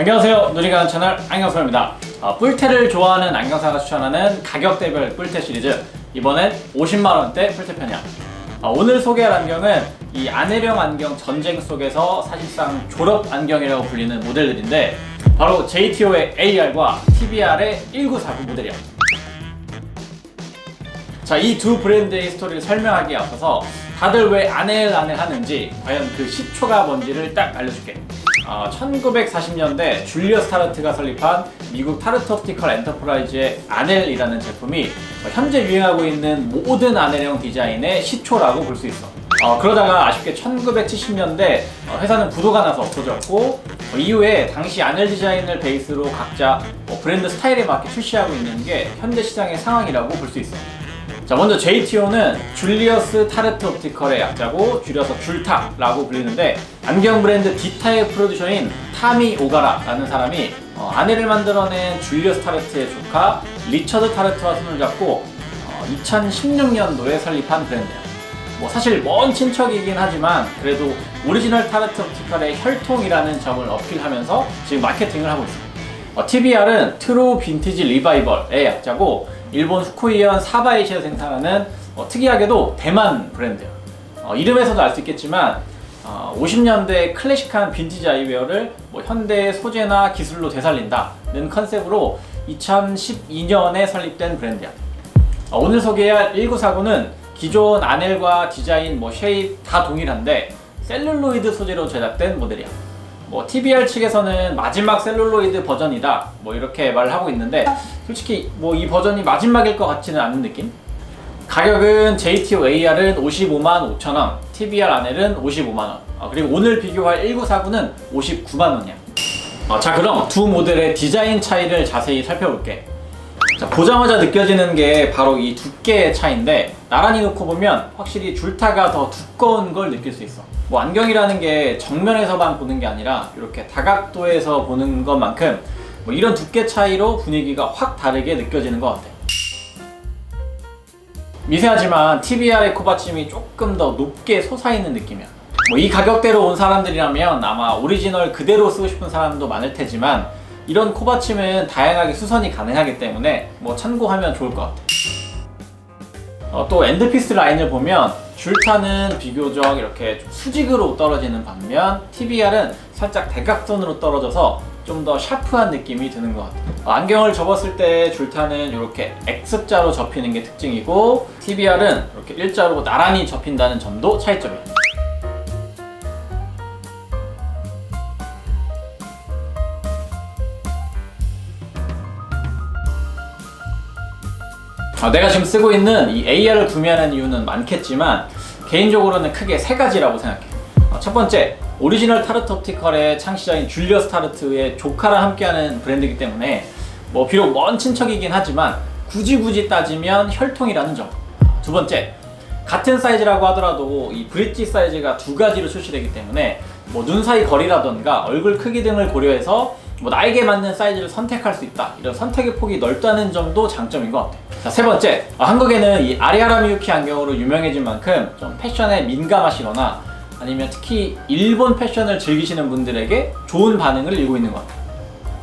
안녕하세요. 누리가 채널 안경사입니다. 어, 뿔테를 좋아하는 안경사가 추천하는 가격대별 뿔테 시리즈 이번엔 50만 원대 뿔테 편이야. 어, 오늘 소개할 안경은 이 안혜령 안경 전쟁 속에서 사실상 졸업 안경이라고 불리는 모델들인데 바로 JTO의 AR과 TBR의 1949 모델이야. 자, 이 두 브랜드의 스토리를 설명하기에 앞서서 다들 왜 아넬 아넬 하는지 과연 그 시초가 뭔지를 딱 알려줄게. 어, 1940년대 줄리어스 타르트가 설립한 미국 타르트 옵티컬 엔터프라이즈의 아넬이라는 제품이 어, 현재 유행하고 있는 모든 아넬형 디자인의 시초라고 볼 수 있어. 어, 그러다가 아쉽게 1970년대 회사는 부도가 나서 없어졌고 어, 이후에 당시 아넬 디자인을 베이스로 각자 어, 브랜드 스타일에 맞게 출시하고 있는 게 현재 시장의 상황이라고 볼 수 있어. 자 먼저 JTO는 줄리어스 타르트 옵티컬의 약자고 줄여서 줄타라고 불리는데 안경 브랜드 디타의 프로듀서인 타미 오가라라는 사람이 어, 아내를 만들어낸 줄리어스 타르트의 조카 리처드 타르트와 손을 잡고 어, 2016년도에 설립한 브랜드야. 뭐 사실 먼 친척이긴 하지만 그래도 오리지널 타르트 옵티컬의 혈통이라는 점을 어필하면서 지금 마케팅을 하고 있어. 어, TBR은 트루 빈티지 리바이벌의 약자고 일본 후쿠이현 사바이시에서 생산하는 어, 특이하게도 대만 브랜드예요. 어, 이름에서도 알 수 있겠지만 어, 50년대 클래식한 빈티지 아이웨어를 뭐 현대의 소재나 기술로 되살린다는 컨셉으로 2012년에 설립된 브랜드야. 어, 오늘 소개할 1949는 기존 아넬과 디자인, 뭐 쉐입 다 동일한데 셀룰로이드 소재로 제작된 모델이야. 뭐 TBR 측에서는 마지막 셀룰로이드 버전이다 뭐 이렇게 말을 하고 있는데 솔직히 뭐 이 버전이 마지막일 것 같지는 않은 느낌? 가격은 JTO AR은 55만 5천 원, TBR 아넬은 55만 원, 어, 그리고 오늘 비교할 1949는 59만 원이야. 어, 자 그럼 두 모델의 디자인 차이를 자세히 살펴볼게. 자, 보자마자 느껴지는 게 바로 이 두께의 차이인데 나란히 놓고 보면 확실히 줄타가 더 두꺼운 걸 느낄 수 있어. 뭐 안경이라는 게 정면에서만 보는 게 아니라 이렇게 다각도에서 보는 것만큼 뭐 이런 두께 차이로 분위기가 확 다르게 느껴지는 것 같아. 미세하지만 TBR의 코받침이 조금 더 높게 솟아있는 느낌이야. 뭐 이 가격대로 온 사람들이라면 아마 오리지널 그대로 쓰고 싶은 사람도 많을 테지만 이런 코받침은 다양하게 수선이 가능하기 때문에 뭐 참고하면 좋을 것 같아. 어, 또 엔드피스 라인을 보면 줄타는 비교적 이렇게 좀 수직으로 떨어지는 반면 TBR은 살짝 대각선으로 떨어져서 좀 더 샤프한 느낌이 드는 것 같아요. 어, 안경을 접었을 때 줄타는 이렇게 X자로 접히는 게 특징이고 TBR은 이렇게 일자로 나란히 접힌다는 점도 차이점이에요. 아, 내가 지금 쓰고 있는 이 AR을 구매하는 이유는 많겠지만 개인적으로는 크게 세 가지라고 생각해. 어, 첫 번째, 오리지널 타르트 옵티컬의 창시자인 줄리어스 타르트의 조카랑 함께하는 브랜드이기 때문에 뭐 비록 먼 친척이긴 하지만 굳이 굳이 따지면 혈통이라는 점. 두 번째, 같은 사이즈라고 하더라도 이 브릿지 사이즈가 두 가지로 출시되기 때문에 뭐 눈 사이 거리라던가 얼굴 크기 등을 고려해서 뭐 나에게 맞는 사이즈를 선택할 수 있다 이런 선택의 폭이 넓다는 점도 장점인 것 같아요. 자, 세 번째, 어, 한국에는 이 아리하라 미유키 안경으로 유명해진 만큼 좀 패션에 민감하시거나 아니면 특히 일본 패션을 즐기시는 분들에게 좋은 반응을 일고 있는 것 같아요.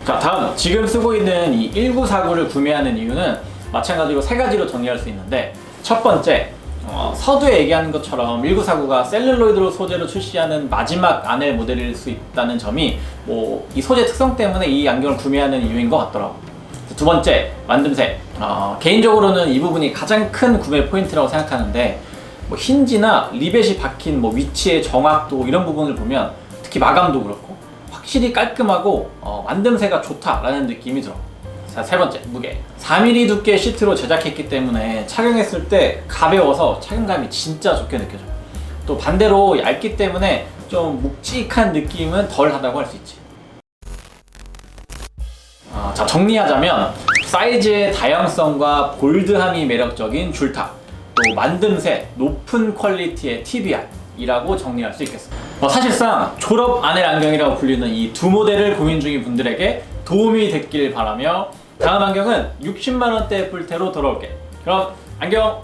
자, 다음 지금 쓰고 있는 이 1949를 구매하는 이유는 마찬가지로 세 가지로 정리할 수 있는데 첫 번째, 어, 서두에 얘기하는 것처럼 1949가 셀룰로이드로 소재로 출시하는 마지막 아넬 모델일 수 있다는 점이 뭐 이 소재 특성 때문에 이 안경을 구매하는 이유인 것 같더라고. 두 번째, 만듦새. 어, 개인적으로는 이 부분이 가장 큰 구매 포인트라고 생각하는데 뭐 힌지나 리벳이 박힌 뭐 위치의 정확도 이런 부분을 보면 특히 마감도 그렇고 확실히 깔끔하고 어, 만듦새가 좋다라는 느낌이 들어. 자, 세 번째, 무게. 4mm 두께 시트로 제작했기 때문에 착용했을 때 가벼워서 착용감이 진짜 좋게 느껴져. 또 반대로 얇기 때문에 좀 묵직한 느낌은 덜 하다고 할 수 있지. 어, 자, 정리하자면 사이즈의 다양성과 볼드함이 매력적인 줄타, 또 만듦새, 높은 퀄리티의 TBR. 이라고 정리할 수 있겠습니다. 어, 사실상 졸업 아넬 안경이라고 불리는 이 두 모델을 고민 중인 분들에게 도움이 됐길 바라며 다음 안경은 60만 원대 뿔테로 돌아올게. 그럼 안경